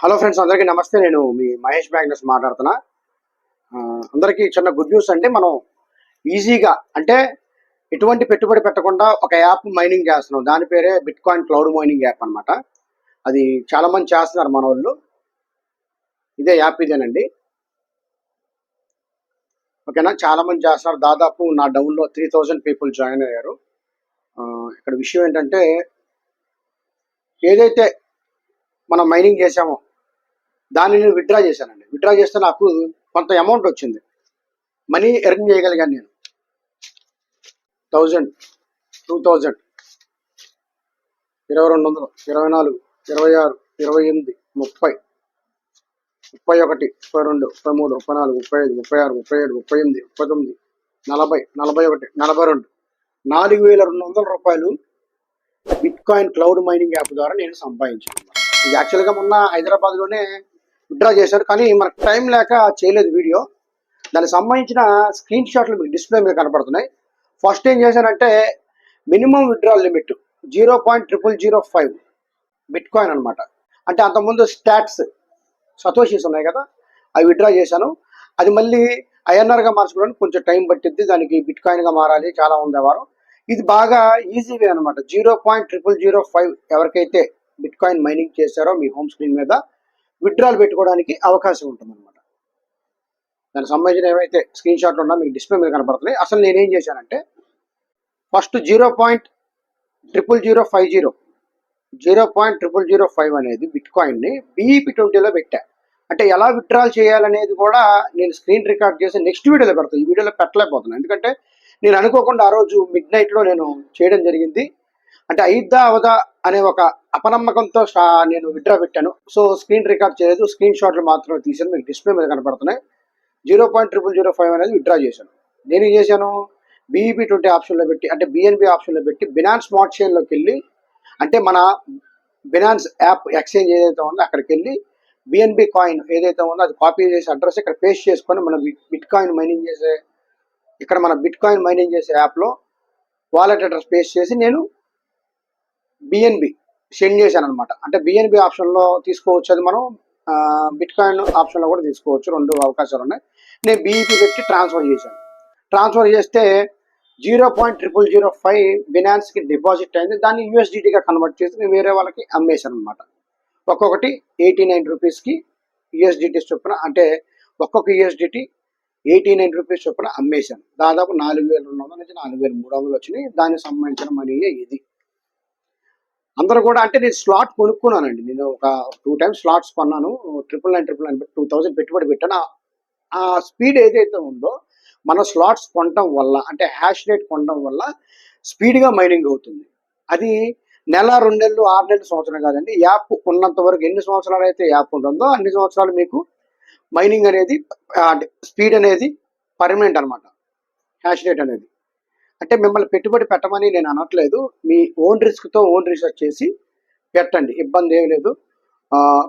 Hello friends అందరికీ నమస్తే. నేను మీ మహేష్ బ్యాంగ్నస్ మాట్లాడుతున్నా. అందరికీ చిన్న గుడ్ న్యూస్ అంటే మనం ఈజీగా అంటే ఎటువంటి పెట్టుబడి పెట్టకుండా ఒక యాప్ మైనింగ్ చేస్తున్నాం. దాని పేరే bitcoin cloud mining app అనమాట అది చాలామంది చేస్తున్నారు మన వాళ్ళు. ఇదే యాప్ ఇదేనండి. ఓకేనా? చాలామంది చేస్తున్నారు. దాదాపు నా డౌన్లో త్రీ థౌజండ్ పీపుల్ జాయిన్ అయ్యారు. ఇక్కడ విషయం ఏంటంటే ఏదైతే మనం మైనింగ్ చేసాము దాన్ని నేను విత్డ్రా చేశానండి. విత్డ్రా చేస్తే నాకు కొంత అమౌంట్ వచ్చింది. మనీ ఎర్న్ చేయగలిగాను నేను. థౌజండ్ టూ థౌజండ్ ఇరవై రెండు వందలు ఇరవై నాలుగు ఇరవై ఆరు ఇరవై ఎనిమిది ముప్పై ముప్పై ఒకటి ముప్పై రెండు ముప్పై మూడు ముప్పై నాలుగు ముప్పై ఐదు ముప్పై ఆరు ముప్పై ఏడు ముప్పై ఎనిమిది ముప్పై తొమ్మిది నలభై నలభై ఒకటి నలభై రెండు. నాలుగు వేల రెండు వందల రూపాయలు bitcoin cloud mining app ద్వారా నేను సంపాదించాను. ఇది యాక్చువల్గా మొన్న హైదరాబాద్లోనే విత్డ్రా చేశారు. కానీ మనకు టైం లేక చేయలేదు వీడియో దానికి సంబంధించిన స్క్రీన్ షాట్లు మీకు డిస్ప్లే మీద కనపడుతున్నాయి. ఫస్ట్ ఏం చేశానంటే minimum withdraw limit zero point triple zero five bitcoin అనమాట అంటే అంతకుముందు స్టాట్స్ సతోషిస్ ఉన్నాయి కదా అవి విత్డ్రా చేశాను. అది మళ్ళీ ఐఎన్ఆర్గా మార్చుకోవడానికి కొంచెం టైం పట్టింది దానికి బిట్ కాయిన్గా మారాలి చాలా ఉండేవారు ఇది బాగా ఈజీ వే అనమాట zero point triple zero five ఎవరికైతే బిట్ కాయిన్ మైనింగ్ చేశారో మీ హోమ్ స్క్రీన్ మీద విత్డ్రాల్ పెట్టుకోవడానికి అవకాశం ఉంటుంది అనమాట దానికి సంబంధించిన ఏవైతే స్క్రీన్ షాట్లు ఉన్నా మీకు డిస్ప్లే మీద కనపడుతున్నాయి. అసలు నేనేం చేశానంటే first zero point triple zero five zero zero point triple zero five అనేది బిట్ కాయిన్ని బీఈపీ ట్వంటీలో పెట్టా. అంటే ఎలా విత్డ్రాల్ చేయాలనేది కూడా నేను స్క్రీన్ రికార్డ్ చేసి నెక్స్ట్ వీడియోలో పెడతాను ఈ వీడియోలో పెట్టలేకపోతున్నాను ఎందుకంటే నేను అనుకోకుండా ఆ రోజు మిడ్ నైట్లో నేను చేయడం జరిగింది. అంటే అయిద్దా అవదా అనే ఒక అపనమ్మకంతో నేను విత్డ్రా పెట్టాను. సో స్క్రీన్ రికార్డ్ చేయలేదు. స్క్రీన్ షాట్లు మాత్రమే తీసాను మీకు డిస్ప్లే మీద కనపడుతున్నాయి. Zero point triple zero five అనేది విత్డ్రా చేశాను. నేను ఏం చేశాను బీఈపీ ట్వంటీ ఆప్షన్లో పెట్టి అంటే బిఎన్బి ఆప్షన్లో పెట్టి బినాన్స్ స్మార్ట్ చైన్లోకి వెళ్ళి అంటే మన బినాన్స్ యాప్ ఎక్స్చేంజ్ ఏదైతే ఉందో అక్కడికి వెళ్ళి బిఎన్బి కాయిన్ ఏదైతే ఉందో అది కాపీ చేసి అడ్రస్ ఇక్కడ పేస్ట్ చేసుకొని మనం బిట్ కాయిన్ మైనింగ్ చేసే ఇక్కడ మన బిట్ కాయిన్ మైనింగ్ చేసే యాప్లో వాలెట్ అడ్రస్ పేస్ట్ చేసి నేను బిఎన్బి సెండ్ చేశాను అనమాట అంటే బిఎన్బి ఆప్షన్లో తీసుకోవచ్చు అది మనం. బిట్ కాయిన్ ఆప్షన్లో కూడా తీసుకోవచ్చు. రెండు అవకాశాలు ఉన్నాయి నేను బీఈపీ పెట్టి ట్రాన్స్ఫర్ చేశాను. ట్రాన్స్ఫర్ చేస్తే zero point triple zero five బినాన్స్కి deposit అయింది. దాన్ని యూఎస్డిటీగా కన్వర్ట్ చేసి నేను వేరే వాళ్ళకి అమ్మేశాను అనమాట ఒక్కొక్కటి ఎయిటీ నైన్ రూపీస్కి యూఎస్డిటీ చొప్పున అంటే ఒక్కొక్క యూఎస్డిటీ ఎయిటీ నైన్ రూపీస్ చొప్పున అమ్మేశాను. దాదాపు నాలుగు వేల రెండు వందల నుంచి నాలుగు వేల మూడు వందలు వచ్చినాయి. దానికి సంబంధించిన మనీయే ఇది. అందరూ కూడా అంటే నేను స్లాట్ కొనుక్కున్నానండి. నేను ఒక టూ టైమ్స్ స్లాట్స్ కొన్నాను. Triple nine triple nine two thousand పెట్టుబడి పెట్టాను. ఆ- స్పీడ్ ఏదైతే ఉందో మన స్లాట్స్ కొనడం వల్ల అంటే హ్యాష్ రేట్ కొనడం వల్ల స్పీడ్గా మైనింగ్ అవుతుంది. అది నెల రెండు నెలలు ఆరు నెలలు సంవత్సరం కాదండి. యాప్ ఉన్నంత వరకు ఎన్ని సంవత్సరాలు అయితే యాప్ ఉంటుందో అన్ని సంవత్సరాలు మీకు మైనింగ్ అనేది స్పీడ్ అనేది పర్మనెంట్ అనమాట హ్యాష్ రేట్ అనేది. అంటే మిమ్మల్ని పెట్టుబడి పెట్టమని నేను అనట్లేదు. మీ ఓన్ రిస్క్తో ఓన్ రీసెర్చ్ చేసి పెట్టండి. ఇబ్బంది ఏం లేదు.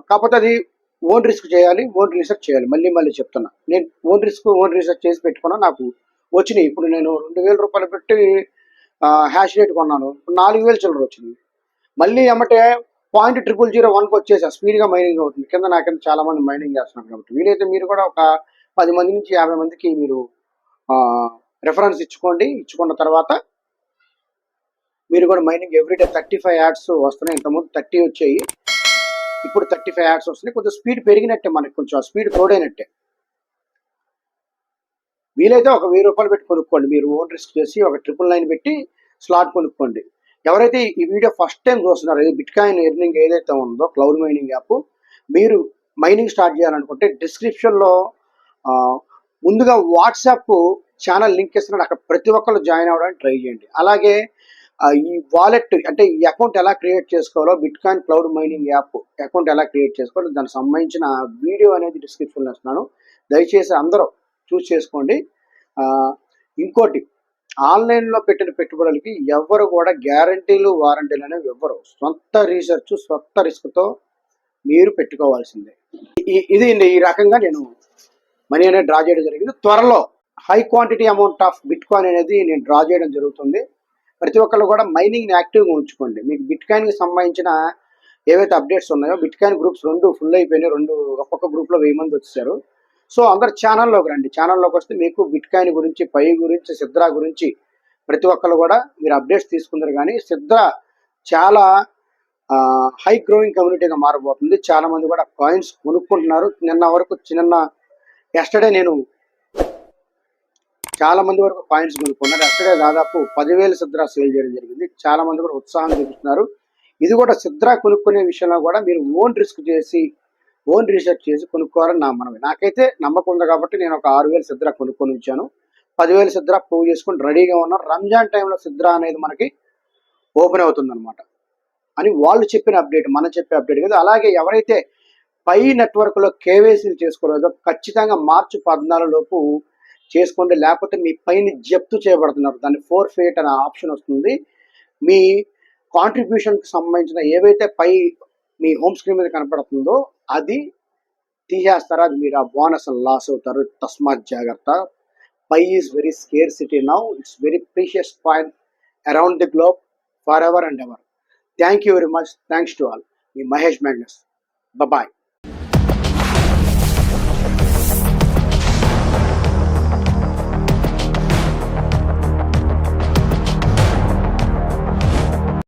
కాకపోతే అది ఓన్ రిస్క్ చేయాలి ఓన్ రీసెర్చ్ చేయాలి. మళ్ళీ మళ్ళీ చెప్తున్నా. నేను ఓన్ రిస్క్ ఓన్ రీసెర్చ్ చేసి పెట్టుకున్నా నాకు వచ్చినాయి. ఇప్పుడు నేను రెండు వేల రూపాయలు పెట్టి హ్యాష్ రేట్ కొన్నాను. నాలుగు వేలు చిల్లర వచ్చింది. మళ్ళీ ఏమంటే పాయింట్ ట్రిపుల్ జీరో వన్కి వచ్చేసా. స్పీడ్గా మైనింగ్ అవుతుంది. కింద నా కింద చాలా మంది మైనింగ్ చేస్తున్నారు కాబట్టి. వీలైతే మీరు కూడా ఒక పది మంది నుంచి యాభై మందికి మీరు రెఫరెన్స్ ఇచ్చుకోండి. ఇచ్చుకున్న తర్వాత మీరు కూడా mining everyday thirty five ads వస్తున్నాయి. ఇంతకుముందు థర్టీ వచ్చాయి. ఇప్పుడు థర్టీ ఫైవ్ యాడ్స్ వస్తున్నాయి. కొంచెం స్పీడ్ పెరిగినట్టే మనకి. కొంచెం స్పీడ్ తోడైనట్టే. వీలైతే ఒక వెయ్యి రూపాయలు పెట్టి కొనుక్కోండి. మీరు ఓన్ రిస్క్ చేసి ఒక ట్రిపుల్ నైన్ పెట్టి స్లాట్ కొనుక్కోండి. ఎవరైతే ఈ వీడియో ఫస్ట్ టైం చూస్తున్నారో ఇది బిట్ కాయిన్ ఎర్నింగ్ ఏదైతే ఉందో క్లౌడ్ మైనింగ్ యాప్ మీరు మైనింగ్ స్టార్ట్ చేయాలనుకుంటే డిస్క్రిప్షన్లో ముందుగా వాట్సాప్ ఛానల్ లింక్ ఇస్తున్నాడు అక్కడ ప్రతి ఒక్కరు జాయిన్ అవ్వడానికి ట్రై చేయండి. అలాగే ఈ వాలెట్ అంటే ఈ అకౌంట్ ఎలా క్రియేట్ చేసుకోవాలో bitcoin cloud mining app account ఎలా క్రియేట్ చేసుకోవాలో దానికి సంబంధించిన వీడియో అనేది డిస్క్రిప్షన్లో ఇస్తున్నాను. దయచేసి అందరూ చూస్ చేసుకోండి. ఇంకోటి ఆన్లైన్లో పెట్టిన పెట్టుబడులకి ఎవరు కూడా గ్యారంటీలు వారంటీలు అనేవి ఇవ్వరు సొంత రీసెర్చ్ సొంత రిస్క్తో మీరు పెట్టుకోవాల్సిందే. ఈ- ఇది ఈ రకంగా నేను మనీ అనేది డ్రా చేయడం జరిగింది. త్వరలో high quantity amount of bitcoin అనేది నేను డ్రా చేయడం జరుగుతుంది. ప్రతి ఒక్కళ్ళు కూడా మైనింగ్ యాక్టివ్గా ఉంచుకోండి. మీకు బిట్ కాయిన్కి సంబంధించిన ఏవైతే అప్డేట్స్ ఉన్నాయో బిట్ కాయిన్ గ్రూప్స్ రెండు ఫుల్ అయిపోయినాయి. రెండు ఒక్కొక్క గ్రూప్లో వెయ్యి మంది వచ్చేసారు. సో అందరు ఛానల్లోకి రండి. ఛానల్లోకి వస్తే మీకు బిట్ కాయిన్ గురించి పై గురించి సిద్రా గురించి ప్రతి ఒక్కరు కూడా మీరు అప్డేట్స్ తీసుకుందరు. కానీ సిద్రా చాలా హై గ్రోయింగ్ కమ్యూనిటీగా మారబోతుంది. చాలామంది కూడా కాయిన్స్ కొనుక్కుంటున్నారు. నిన్న వరకు చిన్న ఎస్టర్డే నేను చాలా మంది వరకు పాయింట్స్ కొనుక్కున్నారు అక్కడే దాదాపు పదివేల సిద్రా సేల్ చేయడం జరిగింది. చాలా మంది కూడా ఉత్సాహం చూపిస్తున్నారు. ఇది కూడా సిద్రా కొనుక్కునే విషయంలో కూడా మీరు ఓన్ రిస్క్ చేసి ఓన్ రీసెర్చ్ చేసి కొనుక్కోవాలని నా మనవి. నాకైతే నమ్మకం ఉంది కాబట్టి నేను ఒక ఆరు వేలు సిద్రా కొనుక్కొని ఉంచాను పదివేల సిద్రా పూజ చేసుకుని రెడీగా ఉన్నాను. రంజాన్ టైంలో సిద్రా అనేది మనకి ఓపెన్ అవుతుంది అనమాట అని వాళ్ళు చెప్పిన అప్డేట్ మనం చెప్పే అప్డేట్ కదా అలాగే ఎవరైతే పై నెట్వర్క్లో కేవైసీలు చేసుకోలేదో ఖచ్చితంగా మార్చి పద్నాలుగు లోపు చేసుకోండి. లేకపోతే మీ పైన జప్తు చేయబడుతున్నారు. దాన్ని ఫోర్ ఫేట్ అనే ఆప్షన్ వస్తుంది. మీ కాంట్రిబ్యూషన్కి సంబంధించిన ఏవైతే పై మీ హోమ్ స్క్రీన్ మీద కనపడుతుందో అది తీసేస్తారు? అది మీరు ఆ బోనస్ లాస్ అవుతారు. తస్మాత్ జాగ్రత్త. Pi is very scarcity now it's very precious point around the globe forever and ever thank you very much thanks to all me Mahesh Magnus. Bye